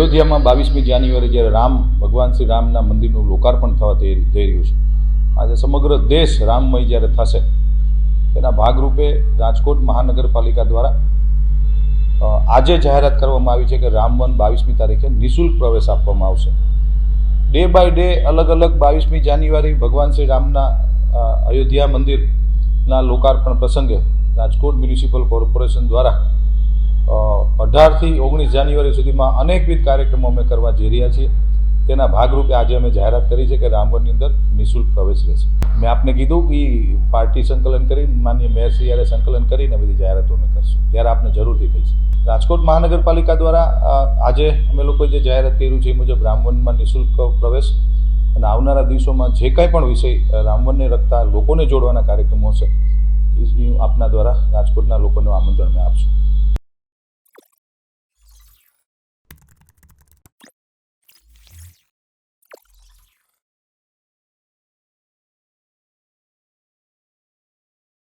અયોધ્યામાં બાવીસમી જાન્યુઆરી જ્યારે રામ, ભગવાન શ્રી રામના મંદિરનું લોકાર્પણ થવા જઈ રહ્યું છે. આજે સમગ્ર દેશ રામમય જ્યારે થશે, તેના ભાગરૂપે રાજકોટ મહાનગરપાલિકા દ્વારા આજે જાહેરાત કરવામાં આવી છે કે રામવન બાવીસમી તારીખે નિઃશુલ્ક પ્રવેશ આપવામાં આવશે. ડે બાય ડે અલગ અલગ બાવીસમી જાન્યુઆરી ભગવાન શ્રી રામના અયોધ્યા મંદિરના લોકાર્પણ પ્રસંગે રાજકોટ મ્યુનિસિપલ કોર્પોરેશન દ્વારા અઢારથી ઓગણીસ જાન્યુઆરી સુધીમાં અનેકવિધ કાર્યક્રમો અમે કરવા જઈ રહ્યા છીએ. તેના ભાગરૂપે આજે અમે જાહેરાત કરી છે કે રામવનની અંદર નિઃશુલ્ક પ્રવેશ રહેશે. મેં આપને કીધું કે પાર્ટી સંકલન કરી, માન્ય મેયરશ્રી યારે સંકલન કરીને બધી જાહેરાતો અમે કરશું. ત્યારે આપને જરૂરથી કહીશ. રાજકોટ મહાનગરપાલિકા દ્વારા આજે અમે લોકોએ જે જાહેરાત કર્યું છે એ મુજબ રામવનમાં નિઃશુલ્ક પ્રવેશ અને આવનારા દિવસોમાં જે કાંઈ પણ વિષય રામવનને લગતા લોકોને જોડવાના કાર્યક્રમો હશે આપના દ્વારા રાજકોટના લોકોનું આમંત્રણ મેં આપશું